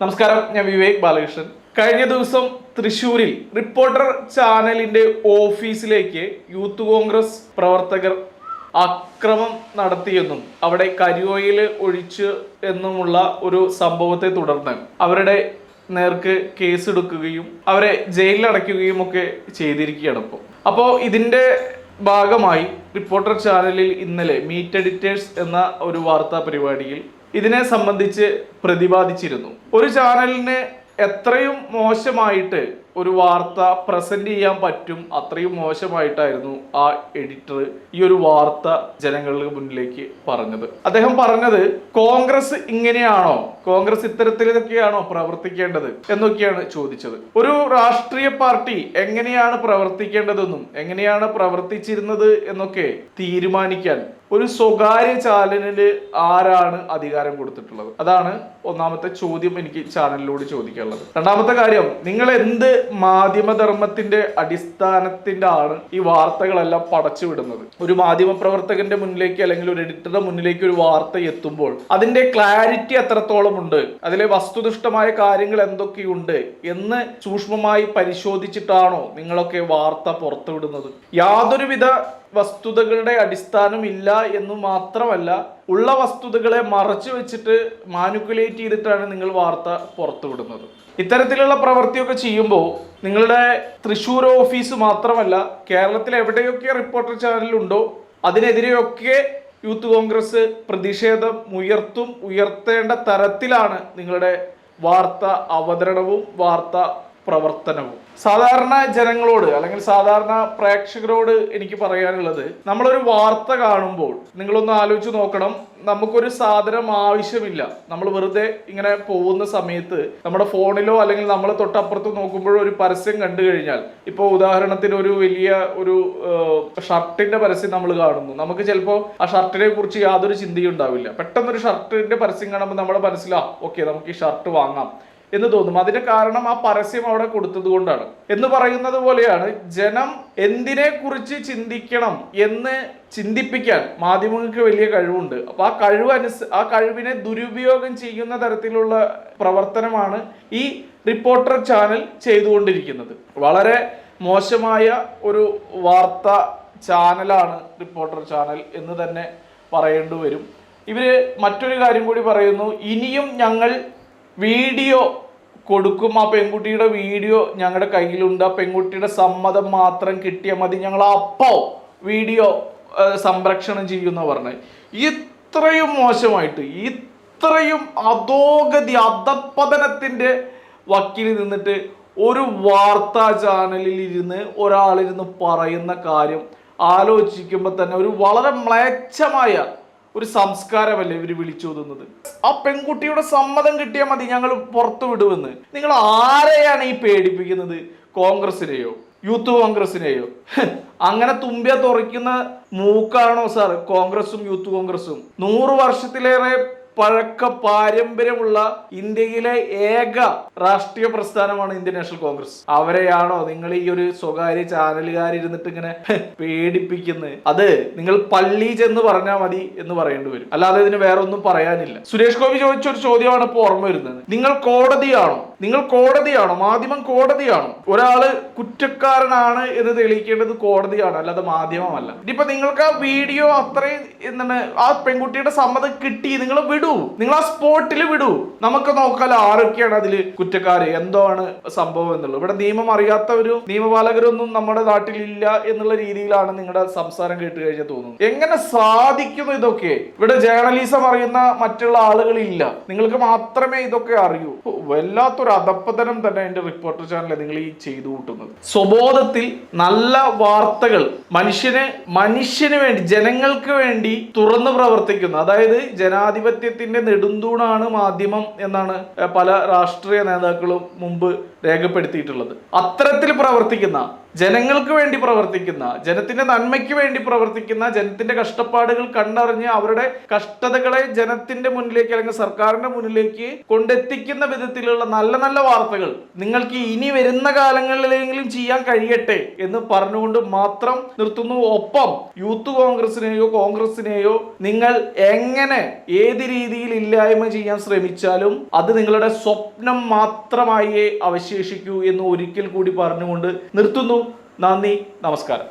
നമസ്കാരം ഞാൻ വിവേക് ബാലകൃഷ്ണൻ. കഴിഞ്ഞ ദിവസം തൃശൂരിൽ റിപ്പോർട്ടർ ചാനലിന്റെ ഓഫീസിലേക്ക് യൂത്ത് കോൺഗ്രസ് പ്രവർത്തകർ അക്രമം നടത്തിയെന്നും അവിടെ കരിയോയിൽ ഒഴിച്ച് എന്നുമുള്ള ഒരു സംഭവത്തെ തുടർന്ന് അവരുടെ നേർക്ക് കേസെടുക്കുകയും അവരെ ജയിലിൽ അടയ്ക്കുകയും ഒക്കെ ചെയ്തിരിക്കുകയാണ് ഇപ്പോൾ അപ്പോൾ ഇതിന്റെ ഭാഗമായി റിപ്പോർട്ടർ ചാനലിൽ ഇന്നലെ മീറ്റ് എഡിറ്റേഴ്സ് എന്ന ഒരു വാർത്താ പരിപാടിയിൽ ഇതിനെ സംബന്ധിച്ച് പ്രതിപാദിച്ചിരുന്നു. ഒരു ചാനലിന് എത്രയും മോശമായിട്ട് ഒരു വാർത്ത പ്രസന്റ് ചെയ്യാൻ പറ്റും അത്രയും മോശമായിട്ടായിരുന്നു ആ എഡിറ്റർ ഈ ഒരു വാർത്ത ജനങ്ങളുടെ മുന്നിലേക്ക് പറഞ്ഞത്. അദ്ദേഹം പറഞ്ഞത് കോൺഗ്രസ് ഇങ്ങനെയാണോ? കോൺഗ്രസ് ഇത്തരത്തിലൊക്കെയാണോ പ്രവർത്തിക്കേണ്ടത്? എന്നൊക്കെയാണ് ചോദിച്ചത്. ഒരു രാഷ്ട്രീയ പാർട്ടി എങ്ങനെയാണ് പ്രവർത്തിക്കേണ്ടതെന്നും എങ്ങനെയാണ് പ്രവർത്തിച്ചിരുന്നത് എന്നൊക്കെ തീരുമാനിക്കാൻ ഒരു സ്വകാര്യ ചാനലിന് ആരാണ് അധികാരം കൊടുത്തിട്ടുള്ളത്? അതാണ് ഒന്നാമത്തെ ചോദ്യം എനിക്ക് ചാനലിലൂടെ ചോദിക്കാനുള്ളത്. രണ്ടാമത്തെ കാര്യം നിങ്ങൾ എന്ത് മാധ്യമധർമ്മത്തിന്റെ അടിസ്ഥാനത്തിന്റെ ആണ് ഈ വാർത്തകളെല്ലാം പടച്ചു വിടുന്നത് ഒരു മാധ്യമ പ്രവർത്തകന്റെ മുന്നിലേക്ക് അല്ലെങ്കിൽ ഒരു എഡിറ്ററുടെ മുന്നിലേക്ക് ഒരു വാർത്ത എത്തുമ്പോൾ അതിന്റെ ക്ലാരിറ്റി എത്രത്തോളം ഉണ്ട് അതിലെ വസ്തുനിഷ്ഠമായ കാര്യങ്ങൾ എന്തൊക്കെയുണ്ട് എന്ന് സൂക്ഷ്മമായി പരിശോധിച്ചിട്ടാണോ നിങ്ങളൊക്കെ വാർത്ത പുറത്തുവിടുന്നത്? യാതൊരുവിധ വസ്തുതകളുടെ അടിസ്ഥാനം ഇല്ല എന്ന് മാത്രമല്ല ഉള്ള വസ്തുതകളെ മറച്ചു വെച്ചിട്ട് മാനുക്കുലേറ്റ് ചെയ്തിട്ടാണ് നിങ്ങൾ വാർത്ത പുറത്തുവിടുന്നത്. ഇത്തരത്തിലുള്ള പ്രവൃത്തിയൊക്കെ ചെയ്യുമ്പോൾ നിങ്ങളുടെ തൃശ്ശൂർ ഓഫീസ് മാത്രമല്ല കേരളത്തിൽ എവിടെയൊക്കെ റിപ്പോർട്ടർ ചാനലുണ്ടോ അതിനെതിരെയൊക്കെ യൂത്ത് കോൺഗ്രസ് പ്രതിഷേധം ഉയർത്തും ഉയർത്തേണ്ട തരത്തിലാണ് നിങ്ങളുടെ വാർത്ത അവതരണവും വാർത്ത പ്രവർത്തനവും. സാധാരണ ജനങ്ങളോട് അല്ലെങ്കിൽ സാധാരണ പ്രേക്ഷകരോട് എനിക്ക് പറയാനുള്ളത് നമ്മളൊരു വാർത്ത കാണുമ്പോൾ നിങ്ങളൊന്ന് ആലോചിച്ച് നോക്കണം നമുക്കൊരു സാധനം ആവശ്യമില്ല. നമ്മൾ വെറുതെ ഇങ്ങനെ പോകുന്ന സമയത്ത് നമ്മുടെ ഫോണിലോ അല്ലെങ്കിൽ നമ്മൾ തൊട്ടപ്പുറത്ത് നോക്കുമ്പോഴോ ഒരു പരസ്യം കണ്ടു കഴിഞ്ഞാൽ ഇപ്പോൾ ഉദാഹരണത്തിന് ഒരു വലിയ ഒരു ഷർട്ടിന്റെ പരസ്യം നമ്മൾ കാണുന്നു. നമുക്ക് ചിലപ്പോൾ ആ ഷർട്ടിനെ കുറിച്ച് യാതൊരു ചിന്തയും ഉണ്ടാവില്ല. പെട്ടെന്നൊരു ഷർട്ടിന്റെ പരസ്യം കാണുമ്പോൾ നമ്മുടെ മനസ്സിലാ ഓക്കെ നമുക്ക് ഈ ഷർട്ട് വാങ്ങാം. എന്ന് തോന്നും. അതിന്റെ കാരണം ആ പരസ്യം അവിടെ കൊടുത്തത് കൊണ്ടാണ്. എന്ന് പറയുന്നത് പോലെയാണ് ജനം എന്തിനെ കുറിച്ച് ചിന്തിക്കണം എന്ന് ചിന്തിപ്പിക്കാൻ മാധ്യമങ്ങൾക്ക് വലിയ കഴിവുണ്ട്. അപ്പൊ ആ കഴിവ് അനുസ ആ കഴിവിനെ ദുരുപയോഗം ചെയ്യുന്ന തരത്തിലുള്ള പ്രവർത്തനമാണ് ഈ റിപ്പോർട്ടർ ചാനൽ ചെയ്തുകൊണ്ടിരിക്കുന്നത്. വളരെ മോശമായ ഒരു വാർത്ത ചാനലാണ് റിപ്പോർട്ടർ ചാനൽ എന്ന് തന്നെ പറയേണ്ടി വരും. ഇവർ മറ്റൊരു കാര്യം കൂടി പറയുന്നു. ഇനിയും ഞങ്ങൾ വീഡിയോ കൊടുക്കും. ആ പെൺകുട്ടിയുടെ വീഡിയോ ഞങ്ങളുടെ കയ്യിലുണ്ട്. ആ പെൺകുട്ടിയുടെ സമ്മതം മാത്രം കിട്ടിയാൽ മതി. ഞങ്ങൾ അപ്പോൾ വീഡിയോ സംരക്ഷണം ചെയ്യുന്ന പറഞ്ഞ്. ഇത്രയും മോശമായിട്ട് ഇത്രയും അധോഗതി അധപ്പതനത്തിന്റെ വക്കീൽ നിന്നിട്ട് ഒരു വാർത്താ ചാനലിൽ ഇരുന്ന് ഒരാളിരുന്ന് പറയുന്ന കാര്യം ആലോചിക്കുമ്പോൾ തന്നെ ഒരു വളരെ മ്ലേച്ഛമായ ഒരു സംസ്കാരമല്ലേ ഇവർ വിളിച്ചോതുന്നത്? ആ പെൺകുട്ടിയുടെ സമ്മതം കിട്ടിയാൽ മതി ഞങ്ങൾ പുറത്തു വിടുമെന്ന്. നിങ്ങൾ ആരെയാണ് ഈ പേടിപ്പിക്കുന്നത്? കോൺഗ്രസിനെയോ? യൂത്ത് കോൺഗ്രസിനെയോ? അങ്ങനെ തുമ്പിയ തുറയ്ക്കുന്ന മൂക്കാണോ സാർ കോൺഗ്രസും യൂത്ത് കോൺഗ്രസും. നൂറ് വർഷത്തിലേറെ പഴക്ക പാരമ്പര്യമുള്ള ഇന്ത്യയിലെ ഏക രാഷ്ട്രീയ പ്രസ്ഥാനമാണ് ഇന്ത്യൻ നാഷണൽ കോൺഗ്രസ്. അവരെയാണോ നിങ്ങൾ ഈ ഒരു സ്വകാര്യ ചാനലുകാരിരുന്നിട്ട് ഇങ്ങനെ പേടിപ്പിക്കുന്നത് അത് നിങ്ങൾ പള്ളി ചെന്ന് പറഞ്ഞാൽ മതി എന്ന് പറയേണ്ടി വരും. അല്ലാതെ ഇതിന് വേറെ ഒന്നും പറയാനില്ല. സുരേഷ് ഗോപി ചോദിച്ച ഒരു ചോദ്യമാണ് ഇപ്പോൾ ഓർമ്മ വരുന്നത്. നിങ്ങൾ കോടതിയാണോ നിങ്ങൾ കോടതിയാണോ? മാധ്യമം കോടതിയാണോ? ഒരാൾ കുറ്റക്കാരനാണ് എന്ന് തെളിയിക്കേണ്ടത് കോടതിയാണ് അല്ലാതെ മാധ്യമമല്ല. ഇനിയിപ്പോ നിങ്ങൾക്ക് ആ വീഡിയോ അത്രയും എന്താണ് ആ പെൺകുട്ടിയുടെ സമ്മതം കിട്ടി നിങ്ങൾ വിടൂ. നിങ്ങൾ ആ സ്പോട്ടിൽ വിടൂ. നമുക്ക് നോക്കാലോ ആരൊക്കെയാണ് അതിൽ കുറ്റക്കാര് എന്താണ് സംഭവം എന്നുള്ളത്. ഇവിടെ നിയമം അറിയാത്തവരും നിയമപാലകരൊന്നും നമ്മുടെ നാട്ടിലില്ല എന്നുള്ള രീതിയിലാണ് നിങ്ങളുടെ സംസാരം കേട്ട് കഴിഞ്ഞാൽ തോന്നുന്നത്. എങ്ങനെ സാധിക്കുന്നു ഇതൊക്കെ? ഇവിടെ ജേർണലിസം അറിയുന്ന മറ്റുള്ള ആളുകളില്ല. നിങ്ങൾക്ക് മാത്രമേ ഇതൊക്കെ അറിയൂ. ഓ, വല്ലാത്തൊരു അധപ്പതനം തന്നെ എന്റെ റിപ്പോർട്ടർ ചാനലിൽ നിങ്ങൾ ഈ ചെയ്തു കൂട്ടുന്നത്. സ്വബോധത്തിൽ നല്ല വാർത്തകൾ മനുഷ്യനെ മനുഷ്യന് വേണ്ടി ജനങ്ങൾക്ക് വേണ്ടി തുറന്നു പ്രവർത്തിക്കുന്നു. അതായത് ജനാധിപത്യത്തിന്റെ നെടുന്തൂണാണ് മാധ്യമം എന്നാണ് പല രാഷ്ട്രീയ നേതാക്കളും മുമ്പ് രേഖപ്പെടുത്തിയിട്ടുള്ളത്. അത്തരത്തിൽ പ്രവർത്തിക്കുന്ന ജനങ്ങൾക്ക് വേണ്ടി പ്രവർത്തിക്കുന്ന ജനത്തിന്റെ നന്മയ്ക്ക് വേണ്ടി പ്രവർത്തിക്കുന്ന ജനത്തിന്റെ കഷ്ടപ്പാടുകൾ കണ്ടറിഞ്ഞ് അവരുടെ കഷ്ടതകളെ ജനത്തിന്റെ മുന്നിലേക്ക് അല്ലെങ്കിൽ സർക്കാരിന്റെ മുന്നിലേക്ക് കൊണ്ടെത്തിക്കുന്ന വിധത്തിലുള്ള നല്ല നല്ല വാർത്തകൾ നിങ്ങൾക്ക് ഇനി വരുന്ന കാലങ്ങളിലെങ്കിലും ചെയ്യാൻ കഴിയട്ടെ എന്ന് പറഞ്ഞുകൊണ്ട് മാത്രം നിർത്തുന്നു. ഒപ്പം യൂത്ത് കോൺഗ്രസിനെയോ കോൺഗ്രസിനെയോ നിങ്ങൾ എങ്ങനെ ഏത് രീതിയിൽ ഇല്ലായ്മ ചെയ്യാൻ ശ്രമിച്ചാലും അത് നിങ്ങളുടെ സ്വപ്നം മാത്രമായേ അവശേഷിക്കൂ എന്ന് ഒരിക്കൽ കൂടി പറഞ്ഞുകൊണ്ട് നിർത്തുന്നു. നന്ദി നമസ്കാരം.